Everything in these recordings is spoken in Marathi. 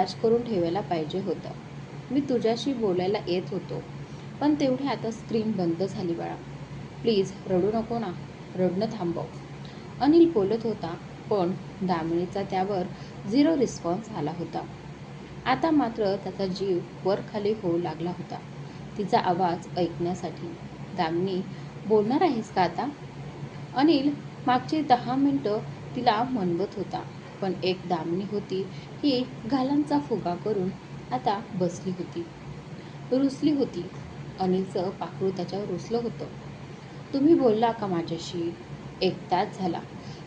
चार्ज करून ठेवायला पाहिजे होतं. मी तुझ्याशी बोलायला येत होतो पण तेवढे आता स्क्रीन बंद झाली बाळा. प्लीज रडू नको ना. रडणं थांबव. अनिल बोलत होता पण दामिनीचा त्यावर झिरो रिस्पॉन्स आला होता. आता मात्र त्याचा जीव वर खाली होऊ लागला होता तिचा आवाज ऐकण्यासाठी. दामिनी बोलणार आहेस का आता? अनिल मागची दहा मिनटं तिला मनवत होता. पण एक दामिनी होती. ही घालांचा फुगा करून आता बसली होती. रुसली होती. अनिलचं पाखरू त्याच्यावर रुसलं होतं. तुम्ही बोलला का माझ्याशी? एक तास झाला.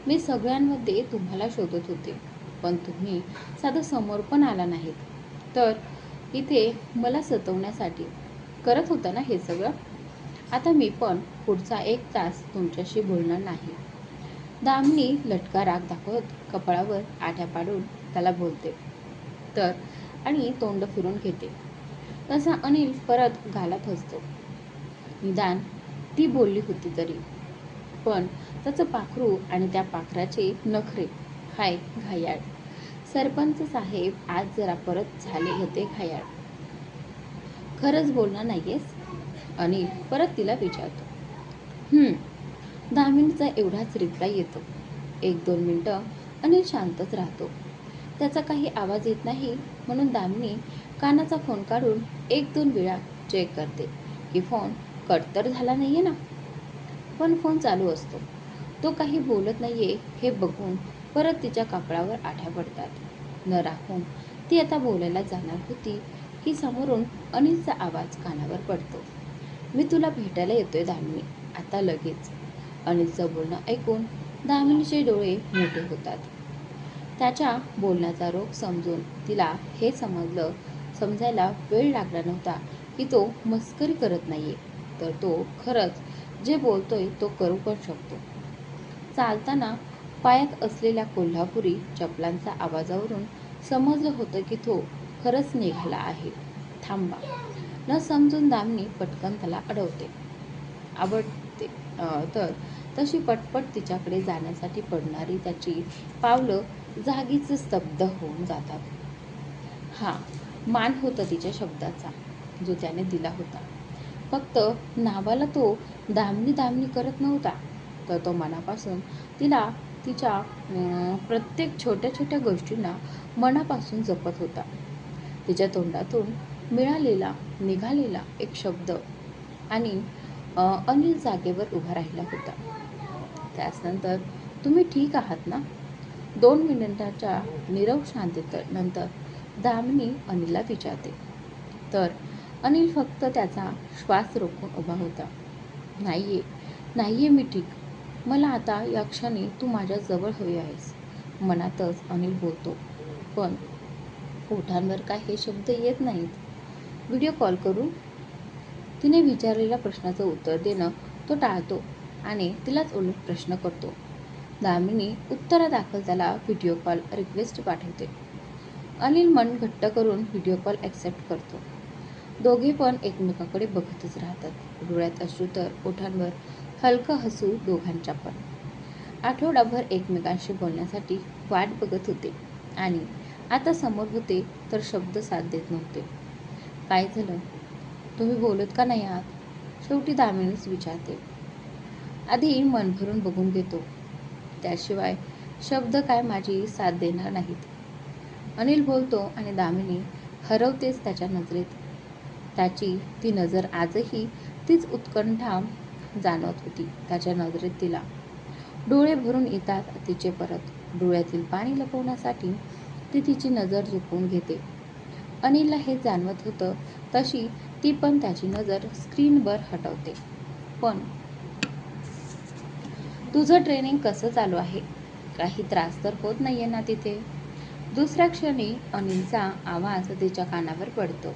मी सगळ्यांमध्ये तुम्हाला शोधत होते. पण तुम्ही साधं समोर पण आला नाहीत. तर इथे मला सतवण्यासाठी करत होता ना हे सगळं? आता मी पण पुढचा एक तास तुमच्याशी बोलणार नाही. दामनी लटका राग दाखवत कपाळावर आठ्या पाडून त्याला बोलते. तर आणि तोंड फिरून घेते. तसा अनिल परत घालत असतो निदान ती बोलली होती तरी. पण त्याचं पाखरू आणि त्या पाखराचे नखरे हाय घायाळ. सरपंच साहेब आज जरा परत झाले होते घायाळ. खरंच बोलणार नाहीयेस? अनिल परत तिला विचारतो. हम्म दहा मिनिटचा एवढाच रिप्लाय येतो. एक दोन मिनटं अनिल शांतच राहतो. त्याचा काही आवाज येत नाही म्हणून दामिनी कानाचा फोन काढून एक दोन वेळा चेक करते. की फोन कट तर झाला आहे ना? पण फोन चालू असतो. तो काही बोलत नाहीये हे बघून परत तिच्या कापडावर आठ्या पडतात. न राखून ती आता बोलायला जाणार होती की समोरून अनिलचा आवाज कानावर पडतो. मी तुला भेटायला येतोय दामिनी. आता लगेच. अनिलचं बोलणं ऐकून दामिनीचे डोळे मोठे होतात. त्याच्या बोलण्याचा रोग समजून तिला हे समजलं समजायला वेळ लागला नव्हता की तो मस्करी करत नाहीये. तर तो खरंच जे बोलतोय तो करू पण शकतो. चालताना पायात असलेल्या कोल्हापुरी चपलांचा आवाजावरून समजलं होतं की तो खरंच निघाला आहे. थांबा. न समजून दामनी पटकन त्याला अडवते. आवड तर तशी पटपट तिच्याकडे जाण्यासाठी पडणारी त्याची पावलं जागीच स्तब्ध होऊन जातात. हा मान होता तिच्या शब्दाचा जो त्याने दिला होता. फक्त नावाला तो दामनी दामनी करत नव्हता तर तो मनापासून तिला तिच्या प्रत्येक छोट्या छोट्या गोष्टींना मनापासून जपत होता. तिच्या तोंडातून मिळालेला निघालेला एक शब्द आणि अनिल जागेवर उभा राहिला होता. त्याचनंतर तुम्ही ठीक आहात ना? दोन मिनिटाच्या नीरव शांततेनंतर दामिनी अनिलला विचारते. तर अनिल फक्त त्याचा श्वास रोखून उभा होता. नाहीये नाहीये मी ठीक. मला आता या क्षणी तू माझ्या जवळ हवी आहेस. मनातच अनिल बोलतो. पण ओठांवर काय हे शब्द येत नाहीत? व्हिडिओ कॉल करू? तिने विचारलेल्या प्रश्नाचं उत्तर देणं तो टाळतो आणि तिलाच उलट प्रश्न करतो. दामिनी उत्तरादाखल त्याला व्हिडिओ कॉल रिक्वेस्ट पाठवते. अनिल मन घट्ट करून व्हिडिओ कॉल ॲक्सेप्ट करतो. दोघे पण एकमेकाकडे बघतच राहतात. डोळ्यात अश्रू तर ओठांवर हलकं हसू दोघांच्या पण. आठवडाभर एकमेकांशी बोलण्यासाठी वाट बघत होते आणि आता समोर होते तर शब्द साथ देत नव्हते. काय झालं? तुम्ही बोलत का नाही आहात? शेवटी दामिनीच विचारते. आधी मन भरून बघून घेतो. त्याशिवाय शब्द काय माझी साथ देणार नाहीत. अनिल बोलतो आणि दामिनी हरवतेच त्याच्या नजरेत. त्याची ती नजर आजही तीच उत्कंठा जाणवत होती त्याच्या नजरेत तिला. डोळे भरून येतात तिचे परत. डोळ्यातील पाणी लपवण्यासाठी ती तिची नजर झुकवून घेते. अनिलला हे जाणवत होतं तशी ती पण त्याची नजर स्क्रीनवर हटवते. पण तुझं ट्रेनिंग कसं चालू आहे? काही त्रास तर होत नाहीये ना तिथे. दुसऱ्या क्षणी अनिलचा आवाज तिच्या कानावर पडतो.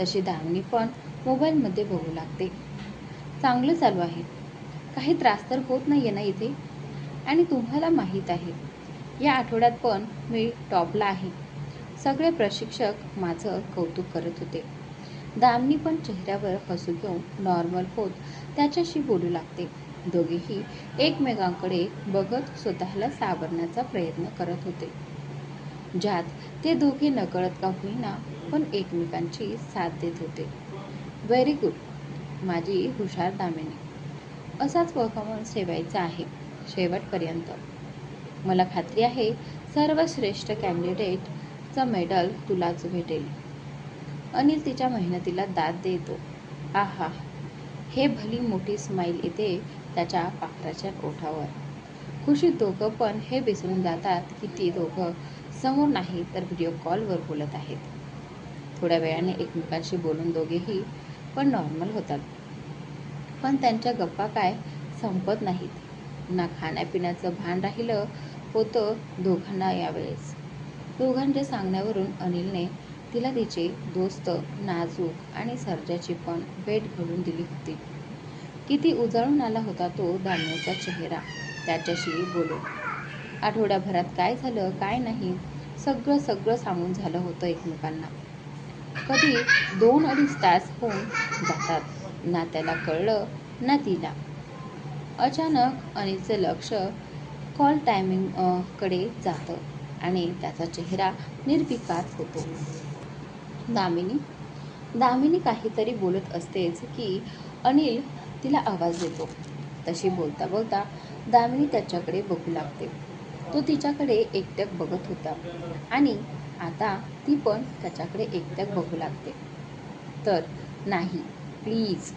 तशी दामिनी पण मोबाईलमध्ये बघू लागते. चांगलं चालू आहे. काही त्रास तर होत नाहीये ना इथे? आणि तुम्हाला माहीत आहे या आठवड्यात पण मी टॉपला आहे. सगळे प्रशिक्षक माझं कौतुक करत होते. दामनी पण चेहऱ्यावर हसू घेऊन नॉर्मल होत त्याच्याशी बोलू लागते. दोघेही एकमेकांकडे बघत स्वतःला सावरण्याचा प्रयत्न करत होते. ज्यात ते दोघे नकळत का होईना पण एकमेकांची साथ देत होते. व्हेरी गुड माझी हुशार दामिनी. असाच परफॉर्मन्स ठेवायचा आहे. शेवटपर्यंत. मला खात्री आहे सर्वश्रेष्ठ कॅन्डिडेटचं मेडल तुलाच भेटेल. अनिल तिच्या मेहनतीला दाद देतो. आहा हे भली मोठी स्माईल येते त्याच्या पाखराच्या ओठावर खुशीत दोघं पण हे विसरून जातात की ती दोघं समोर नाही तर व्हिडिओ कॉलवर बोलत आहेत. थोड्या वेळाने एकमेकांशी बोलून दोघेही पण नॉर्मल होतात. पण त्यांच्या गप्पा काय संपत नाहीत. ना खाण्यापिण्याचं भान राहिलं होतं दोघांना यावेळेस. दोघांच्या सांगण्यावरून अनिलने तिला तिचे दोस्त नाजूक आणि सर्जाची पण भेट घालून दिली होती. किती उजळून आला होता तो दामिनीचा चेहरा. त्याच्याशी बोलो. आठवड्याभरात काय झालं काय नाही सगळं सगळं सांगून झालं होतं एकमेकांना. कधी दोन अडीच तास होऊन जातात. ना त्याला कळलं ना तिला. अचानक अनिलचं लक्ष कॉल टायमिंगकडे जातं आणि त्याचा चेहरा निर्विकार होतो. दामिनी. दामिनी काहीतरी बोलत असतेच की अनिल तिला आवाज देतो. तशी बोलता बोलता दामिनी त्याच्याकडे बघू लागते. तो तिच्याकडे एकट्याक बघत होता. आणि आता ती पण त्याच्याकडे एकट्याक बघू लागते. तर नाही प्लीज.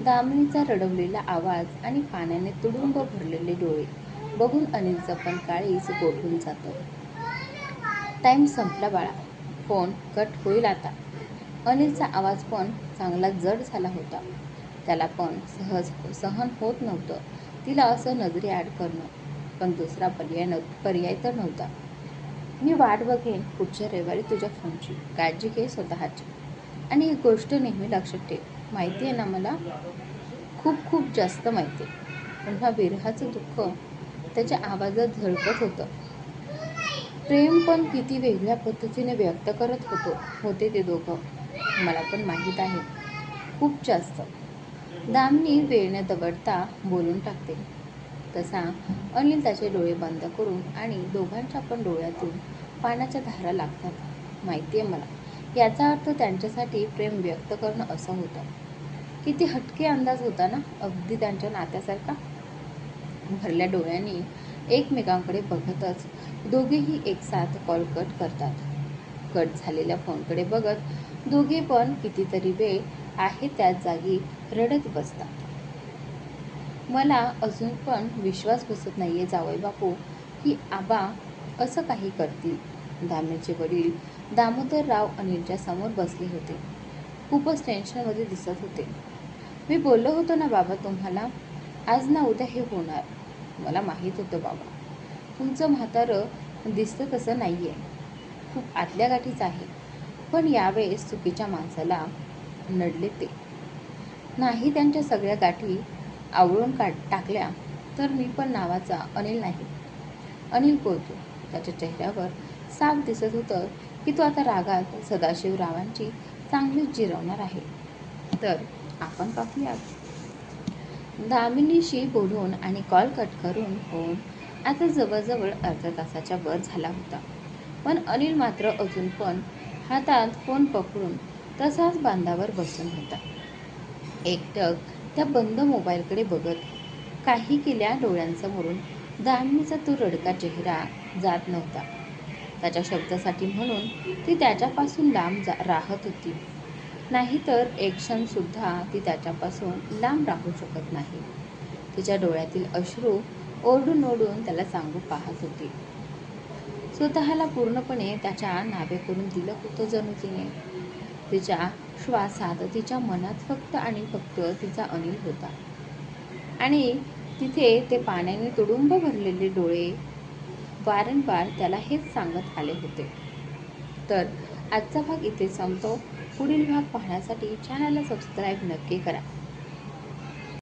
दामिनीचा रडवलेला आवाज आणि पाण्याने तुडुंब भरलेले डोळे बघून अनिलचं पण काळीच गोठून जातं. टाईम संपला बाळा. फोन कट होईल आता. अनिलचा आवाज पण चांगला जड झाला होता. त्याला पण सहज सहन होत नव्हतं. तिला असं नजरे ॲड करणं. पण दुसरा पर्याय नव पर्याय तर नव्हता. मी वाट बघेन पुढच्या रविवारी तुझ्या फोनची. काळजी घे स्वतःची. आणि एक गोष्ट नेहमी लक्षात ठेव. माहिती आहे ना मला? खूप खूप जास्त माहिती आहे. पुन्हा विरहाचं दुःख. त्याच्या आवाजात झळकत होतं. प्रेम पण किती वेगळ्या पद्धतीने व्यक्त करत होतो होते ते दोघं. मला पण माहीत आहे. खूप जास्त. दामनी वेळ न दवडता बोलून टाकते. तसा अनिल त्याचे डोळे बंद करून आणि दोघांच्या पण डोळ्यातून पाण्याच्या धारा लागतात. माहिती आहे मला. याचा अर्थ त्यांच्यासाठी प्रेम व्यक्त करणं असं होतं. किती हटके अंदाज होता ना अगदी त्यांच्या नात्यासारखा. भरल्या डोळ्यांनी एकमेकांकडे बघतच दोघेही एकसाथ कॉल कट करतात. कट झालेल्या फोनकडे बघत दोघे पण कितीतरी वेळ आहे त्याच जागी रडत बसतात. मला अजून पण विश्वास बसत नाहीये जावई बापू की आबा असं काही करतील. दामेचे वडील दामोदरराव अनिलच्या समोर बसले होते. खूपच टेन्शनमध्ये दिसत होते. मी बोललो होतो ना बाबा तुम्हाला? आज ना उद्या हे होणार. मला माहीत होतं बाबा. तुमचं म्हातारं दिसतं तसं नाही आहे खूप आतल्या गाठीच आहे. पण यावेळेस चुकीच्या माणसाला नडले ते. नाही त्यांच्या सगळ्या गाठी आवळून काढ टाकल्या तर मी पण नावाचा अनिल नाही. अनिल बोलतो त्याच्या चेहऱ्यावर साफ दिसत होतं की तो आता रागात सदाशिवरावांची चांगलीच जिरवणार आहे. तर आपण पाहूयात. दामिनीशी बोलून आणि कॉल कट करून फोन आता जवळजवळ अर्ध्या तासाच्या वर झाला होता. पण अनिल मात्र अजून पण हातात फोन पकडून तसाच बांधावर बसून होता. एकटक त्या बंद मोबाईलकडे बघत काही केल्या डोळ्यांसमोरून दामिनीचा तो रडका चेहरा जात नव्हता. त्याच्या शब्दासाठी म्हणून ती त्याच्यापासून लांब जा राहत होती. नाहीतर एक क्षणसुद्धा ती त्याच्यापासून लांब राहू शकत नाही. तिच्या डोळ्यातील अश्रू ओरडून ओढून त्याला सांगू पाहत होती. स्वतःला पूर्णपणे त्याच्या नावे करून दिलं होतं जणू तिने तिच्या श्वासात तिच्या मनात फक्त आणि फक्त तिचा अनिल होता. आणि तिथे ते पाण्याने तुडुंब भरलेले डोळे वारंवार त्याला हेच सांगत आले होते. तर आजचा भाग इथे संपतो. पुढील भाग पाहण्यासाठी चॅनलला सबस्क्राईब नक्की करा.